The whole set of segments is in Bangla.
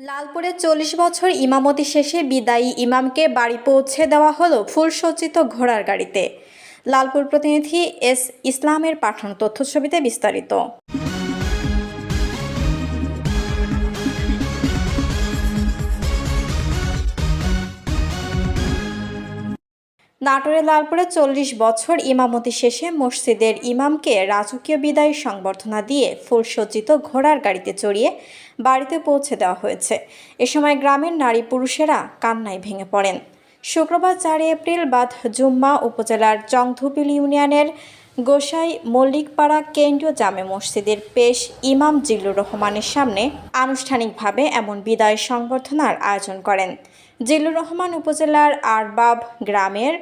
লালপুরে চল্লিশ বছর ইমামতি শেষে বিদায়ী ইমামকে বাড়ি পৌঁছে দেওয়া হলো ফুলসজ্জিত ঘোড়ার গাড়িতে। লালপুর প্রতিনিধি এস ইসলামের পাঠানো তথ্যছবিতে বিস্তারিত। নাটোরে লালপুরে চল্লিশ বছর ইমামতি শেষে মসজিদের ইমামকে রাজকীয় বিদায়ী সংবর্ধনা দিয়ে ফুলসজ্জিত ঘোড়ার গাড়িতে চড়িয়ে বাড়িতে পৌঁছে দেওয়া হয়েছে। এ সময় গ্রামের নারী পুরুষেরা কান্নায় ভেঙে পড়েন। শুক্রবার চারই এপ্রিল বাদ জুম্মা উপজেলার জংধুপিল ইউনিয়নের গোসাই মল্লিকপাড়া কেন্দ্রীয় জামে মসজিদের পেশ ইমাম জিল্লুর রহমানের সামনে আনুষ্ঠানিকভাবে এমন বিদায় সংবর্ধনার আয়োজন করেন। জিল্লুর রহমান উপজেলার আরবাব গ্রামের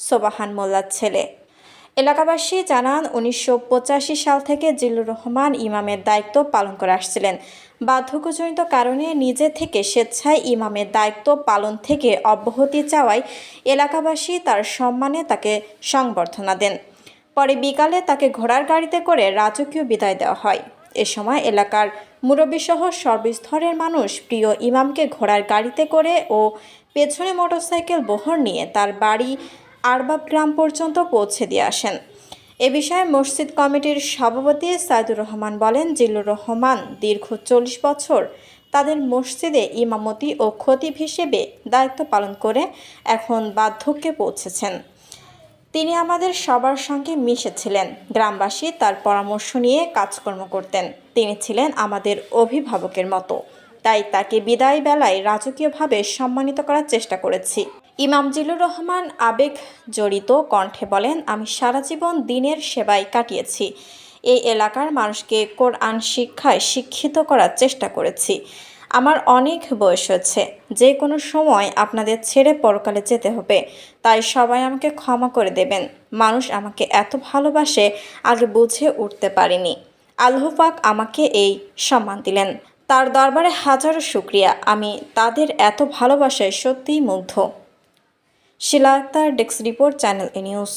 সোবাহান মোল্লার ছেলে। এলাকাবাসী জানান, উনিশশো পঁচাশি সাল থেকে জিল্লুর রহমান ইমামের দায়িত্ব পালন করে আসছিলেন। বার্ধক্যজনিত কারণে নিজে থেকে স্বেচ্ছায় ইমামের দায়িত্ব পালন থেকে অব্যাহতি চাওয়ায় এলাকাবাসী তার সম্মানে তাকে সংবর্ধনা দেন। পরে বিকালে তাকে ঘোড়ার গাড়িতে করে রাজকীয় বিদায় দেওয়া হয়। এ সময় এলাকার মুরব্বীসহ সর্বস্তরের মানুষ প্রিয় ইমামকে ঘোড়ার গাড়িতে করে ও পেছনে মোটরসাইকেল বহর নিয়ে তার বাড়ি আরবাব গ্রাম পর্যন্ত পৌঁছে দিয়ে আসেন। এ বিষয়ে মসজিদ কমিটির সভাপতি সাইদুর রহমান বলেন, জিল্লুর রহমান দীর্ঘ চল্লিশ বছর তাদের মসজিদে ইমামতি ও খতিব হিসেবে দায়িত্ব পালন করে এখন বার্ধক্যে পৌঁছেছেন। তিনি আমাদের সবার সঙ্গে মিশেছিলেন, গ্রামবাসী তার পরামর্শ নিয়ে কাজকর্ম করতেন। তিনি ছিলেন আমাদের অভিভাবকের মতো। তাই তাকে বিদায় বেলায় রাজকীয়ভাবে সম্মানিত করার চেষ্টা করেছি। ইমাম জিলুর রহমান আবেগ জড়িত কণ্ঠে বলেন, আমি সারা জীবন দিনের সেবায় কাটিয়েছি। এই এলাকার মানুষকে কোরআন শিক্ষায় শিক্ষিত করার চেষ্টা করেছি। আমার অনেক বয়স হচ্ছে যে কোনো সময় আপনাদের ছেড়ে পরকালে যেতে হবে। তাই সবাই আমাকে ক্ষমা করে দেবেন। মানুষ আমাকে এত ভালোবাসে, আগে বুঝে উঠতে পারিনি। আল্লাহ আমাকে এই সম্মান দিলেন। তার দরবারে হাজারো শুক্রিয়া। আমি তাদের এত ভালোবাসায় সত্যিই মুগ্ধ। Shila Akter desk report, channel A news.